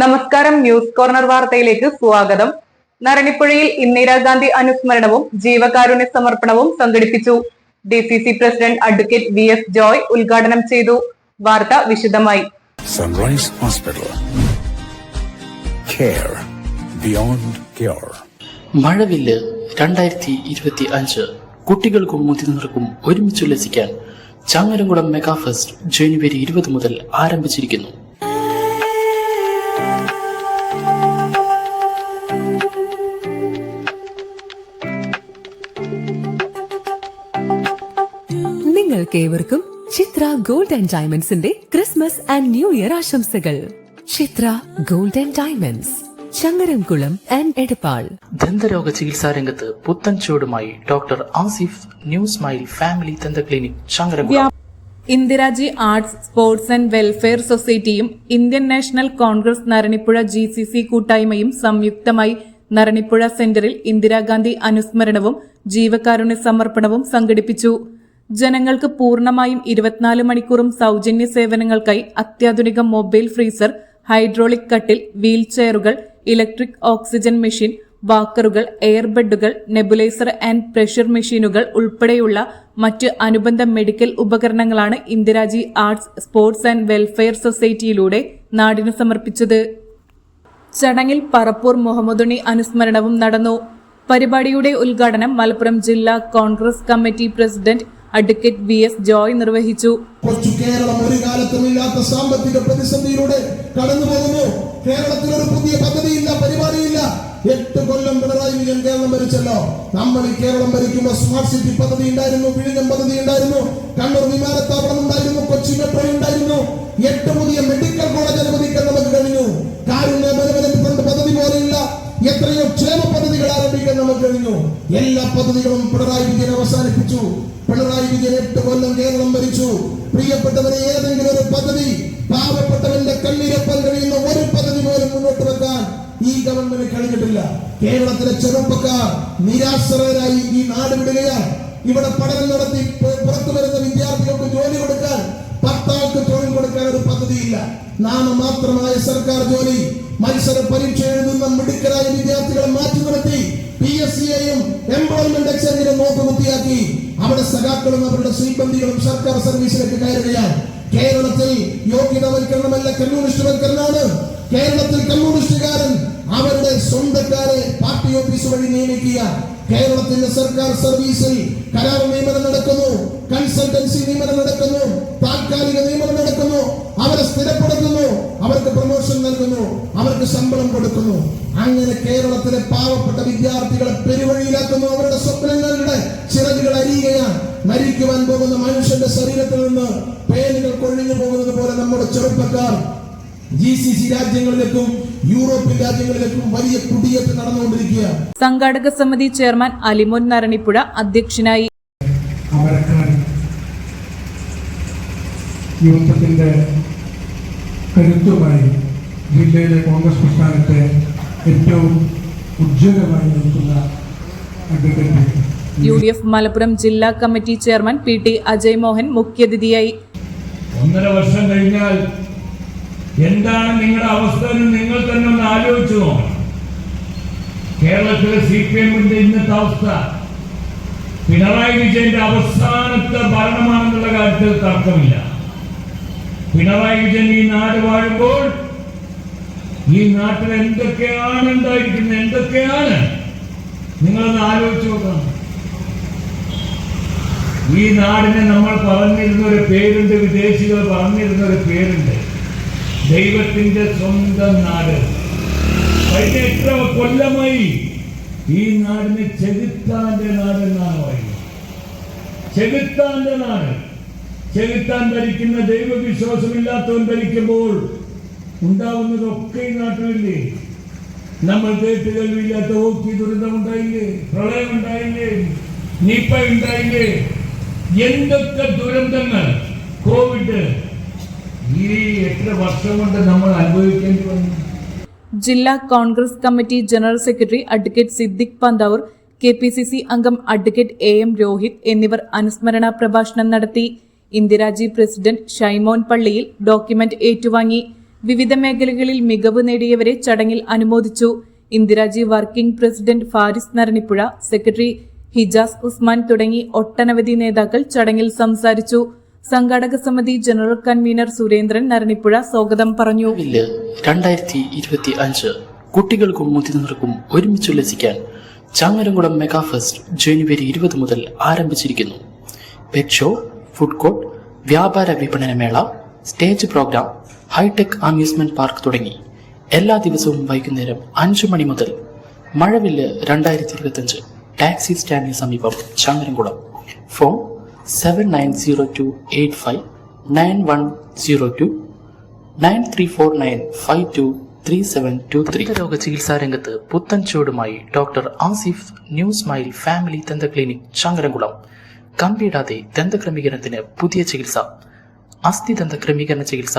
നമസ്കാരം news corner വാർത്തയിലേക്ക് സ്വാഗതം. നരണിപ്പുഴയിൽ ഇന്ദിരാഗാന്ധി അനുസ്മരണവും ജീവകാരുണ്യ സമർപ്പണവും സംഘടിപ്പിച്ചു. D C C president advocate V S Joy ഉദ്ഘാടനം ചെയ്തു. വാർത്ത വിശദമായി. Sunrise hospital care beyond care മഴവില്ല് രണ്ടായിരത്തി ഇരുപത്തി അഞ്ച് കുട്ടികൾക്കും മുതിർന്നവർക്കും ഒരുമിച്ച് ഉല്ലസിക്കാൻ ചങ്ങരംകുളം മെഗാ ഫെസ്റ്റ് ജനുവരി ഇരുപത് മുതൽ ആരംഭിച്ചിരിക്കുന്നു. നിങ്ങൾക്കേവർക്കും ചിത്ര ഗോൾഡ് ആൻഡ് ഡയമണ്ട്സിന്റെ ക്രിസ്മസ് ആൻഡ് ന്യൂ ഇയർ ആശംസകൾ. Chitra gold and diamonds Changaramkulam and Edappal. ദന്തരോഗ ചികിത്സാ രംഗത്ത് പുത്തൻ ചുവടുമായി doctor Asif new smile family ദന്ത clinic Changaramkulam. Indiraji arts sports and welfare സൊസൈറ്റിയും Indian National Congress Naranipuzha G C C കൂട്ടായ്മയും സംയുക്തമായി നരണിപ്പുഴ സെന്ററിൽ ഇന്ദിരാഗാന്ധി അനുസ്മരണവും ജീവകാരുണ്യ സമർപ്പണവും സംഘടിപ്പിച്ചു. ജനങ്ങൾക്ക് പൂർണമായും ഇരുപത്തിനാല് മണിക്കൂറും സൗജന്യ സേവനങ്ങൾക്കായി അത്യാധുനിക മൊബൈൽ ഫ്രീസർ ഹൈഡ്രോളിക് കട്ടിൽ വീൽ ചെയറുകൾ ഇലക്ട്രിക് ഓക്സിജൻ മെഷീൻ വാക്കറുകൾ എയർ ബെഡുകൾ നെബുലൈസർ ആൻഡ് പ്രഷർ മെഷീനുകൾ ഉൾപ്പെടെയുള്ള മറ്റ് അനുബന്ധ മെഡിക്കൽ ഉപകരണങ്ങളാണ് Indiraji arts sports and welfare സൊസൈറ്റിയിലൂടെ നാടിന് സമർപ്പിച്ചത്. ചടങ്ങിൽ പറപ്പൂർ മുഹമ്മദുണി അനുസ്മരണവും നടന്നു. പരിപാടിയുടെ ഉദ്ഘാടനം മലപ്പുറം ജില്ലാ Congress committee president advocate V S Joy നിർവഹിച്ചു. കേരളം ഒരു കാലത്തും ഇല്ലാത്ത സാമ്പത്തിക പ്രതിസന്ധിയിലൂടെ കടന്നു പോകുന്നു. കേരളത്തിൽ ഒരു പുതിയ പദ്ധതിയില്ല പരിപാടിയില്ല. എട്ട് കൊല്ലം പിണറായി വിജയൻ കേരളം ഭരിച്ചല്ലോ. നമ്മൾ ഈ കേരളം ഭരിക്കുമ്പോൾ സ്മാർട്ട് സിറ്റി പദ്ധതി ഉണ്ടായിരുന്നു വിഴിഞ്ഞം പദ്ധതി ഉണ്ടായിരുന്നു. കണ്ണൂർ വിമാനത്താവളം ഉണ്ടായിരുന്നു കൊച്ചി മെട്രോ ഉണ്ടായിരുന്നു. എട്ട് പുതിയ മെഡിക്കൽ കോളേജ് അനുവദിക്കാൻ നമുക്ക് കഴിഞ്ഞു എല്ലാ പദ്ധതികളും പിണറായി വിജയൻ അവസാനിപ്പിച്ചു. പിണറായി വിജയൻ എട്ട് കൊല്ലം കേരളം ഭരിച്ചു. പ്രിയപ്പെട്ടവരെ ഏതെങ്കിലും ഒരു പദ്ധതി പാവപ്പെട്ടവന്റെ കണ്ണീരപ്പൻ കഴിയുന്ന ഒരു പദ്ധതി പോലും മുന്നോട്ട് വെക്കാൻ ഈ ഗവൺമെന്റ് കഴിഞ്ഞിട്ടില്ല. കേരളത്തിലെ ചെറുപ്പക്കാർ നിരാശ്രയരായി ഈ നാട് വിടുകയാണ്. ഇവിടെ പഠനം നടത്തി പുറത്തു വരുന്ന വിദ്യാർത്ഥികൾക്ക് ജോലി കൊടുക്കാൻ പത്താൾക്ക് തൊഴിൽ കൊടുക്കാൻ ഒരു പദ്ധതിയില്ല. നാമമാത്രമായ സർക്കാർ ജോലി മത്സര പരീക്ഷ എഴുതുന്ന മിടുക്കരായ വിദ്യാർത്ഥികളെ മാറ്റി നിർത്തി പി എസ് സിയെയും എംപ്ലോയ്മെന്റ് എക്സ്ചേഞ്ചിനെ നോക്കുകുത്തിയാക്കി. അവിടെ സഖാക്കളും അവരുടെ ശ്രീബന്ധികളും സർക്കാർ സർവീസിലേക്ക് കയറുകയാണ്. കേരളത്തിൽ യോഗ്യതവൽക്കരണമല്ല കമ്മ്യൂണിസ്റ്റുവൽക്കരണമാണ്. കേരളത്തിൽ കമ്മ്യൂണിസ്റ്റുകാരൻ അവരുടെ സ്വന്തക്കാരെ പാർട്ടി ഓഫീസ് വഴി നിയമിക്കുക. കേരളത്തിന്റെ സർക്കാർ സർവീസിൽ കരാർ നിയമനം നടക്കുന്നു. കൺസൾട്ടൻസി നിയമനം നടക്കുന്നു. താൽക്കാലിക നിയമനം അവർക്ക് ശമ്പളം കൊടുക്കുന്നു. അങ്ങനെ കേരളത്തിലെ പാവപ്പെട്ട വിദ്യാർത്ഥികളെ പെരുവഴിയിലാക്കുന്നു. അവരുടെ സ്വപ്നങ്ങളുടെ ചിറകുകൾ അരിയുകയാണ്. മരിക്കുവാൻ പോകുന്ന മനുഷ്യന്റെ ശരീരത്തിൽ നിന്ന് പേനുകൾ കൊഴിഞ്ഞു പോകുന്നത് പോലെ നമ്മുടെ ചെറുപ്പക്കാർ ജി സി സി രാജ്യങ്ങളിലേക്കും യൂറോപ്യൻ രാജ്യങ്ങളിലേക്കും വലിയ കുടിയേറ്റം സംഘാടക സമിതി ചെയർമാൻ അലിമോൻ നരണിപ്പുഴ അധ്യക്ഷനായി. അമരക്കാരൻ കരുത്തുമായി ജില്ലയിലെ കോൺഗ്രസ് പ്രസ്ഥാനത്തെ ഏറ്റവും ഉജ്ജ്വലമായി നിൽക്കുന്ന advocate U D F Malappuram ജില്ലാ committee chairman P T Ajay Mohan മുഖ്യാതിഥിയായി. ഒന്നര വർഷം കഴിഞ്ഞാൽ എന്താണ് നിങ്ങളുടെ അവസ്ഥ നിങ്ങൾ തന്നെ ഒന്ന് ആലോചിച്ചു നോക്കണം. കേരളത്തിലെ സി പി എമ്മിന്റെ ഇന്നത്തെ അവസ്ഥ പിണറായി വിജയന്റെ അവസാനത്തെ ഭരണമാണെന്നുള്ള കാര്യത്തിൽ തർക്കമില്ല. പിണറായി വിജയൻ ഈ നാട് വാഴുമ്പോൾ ഈ നാട്ടിൽ എന്തൊക്കെയാണ് ഉണ്ടായിരിക്കുന്നത്? എന്തൊക്കെയാണ്? നിങ്ങളൊന്ന് ആലോചിച്ച് നോക്കണം. ഈ നാടിനെ നമ്മൾ പറഞ്ഞിരുന്ന ഒരു പേരുണ്ട് വിദേശികൾ പറഞ്ഞിരുന്ന ഒരു പേരുണ്ട്. ദൈവത്തിന്റെ സ്വന്തം നാട്. കഴിഞ്ഞ എത്ര കൊല്ലമായി ഈ നാടിനെ ചെകുത്താന്റെ നാട് എന്നാണ് പറയുന്നത്. ചെകുത്താന്റെ നാട്. ചെകുത്താൻ ഭരിക്കുന്ന ദൈവവിശ്വാസമില്ലാത്തവൻ ഭരിക്കുമ്പോൾ ഉണ്ടാവുന്നതൊക്കെ ഈ നാട്ടിലില്ലേ? നമ്മൾ കേട്ട് കഴിവില്ലാത്ത ഓക്കി ദുരന്തം ഉണ്ടായില്ലേ? പ്രളയം ഉണ്ടായില്ലേ? നിപ്പ ഉണ്ടായില്ലേ? എന്തൊക്കെ ദുരന്തങ്ങൾ? കോവിഡ് ഈ എത്ര വർഷം കൊണ്ട് നമ്മൾ അനുഭവിക്കേണ്ടി വന്നു? ജില്ലാ Congress committee general secretary advocate Siddique Panthavoor K P C C അംഗം അഡ്വക്കേറ്റ് എ എം രോഹിത് എന്നിവർ അനുസ്മരണ പ്രഭാഷണം നടത്തി. ഇന്ദിരാജി പ്രസിഡന്റ് ഷൈമോൻ പള്ളിയിൽ ഡോക്യുമെന്റ് ഏറ്റുവാങ്ങി. വിവിധ മേഖലകളിൽ മികവ് നേടിയവരെ ചടങ്ങിൽ അനുമോദിച്ചു. Indiraji working president Faris Naranipuzha secretary Hijas Usman തുടങ്ങി ഒട്ടനവധി നേതാക്കൾ ചടങ്ങിൽ സംസാരിച്ചു. സംഘാടക സമിതി ജനറൽ കൺവീനർ സുരേന്ദ്രൻ നരണിപ്പുഴ സ്വാഗതം പറഞ്ഞു. രണ്ടായിരത്തി ഇരുപത്തി അഞ്ച് കുട്ടികൾക്കും മുതിർന്നവർക്കും ഒരുമിച്ചുല്ലസിക്കാൻ ചാങ്ങരംകുളം മെഗാ ഫെസ്റ്റ് ജനുവരി ഇരുപത് മുതൽ ആരംഭിച്ചിരിക്കുന്നു. പെറ്റ് ഷോ ഫുഡ് കോർട്ട് വ്യാപാര വിപണനമേള stage program hi-tech amusement park തുടങ്ങി. എല്ലാ ദിവസവും വൈകുന്നേരം അഞ്ചു മണി മുതൽ മഴവില്ല് രണ്ടായിരത്തി ഇരുപത്തഞ്ച് ടാക്സി സ്റ്റാൻഡിന് സമീപം Changaramkulam. Phone seven nine zero two eight five nine one zero two nine three four nine five two three seven two three രോഗ ചികിത്സാ രംഗത്ത് പുത്തൻ ചുവടുമായി doctor Asif new smile family ദന്ത ക്ലിനിക് ചങ്ങരംകുളം. കമ്പിയിടാതെ ദന്തക്രമീകരണത്തിന് പുതിയ ചികിത്സ. അസ്ഥി ദന്ത ക്രമീകരണ ചികിത്സ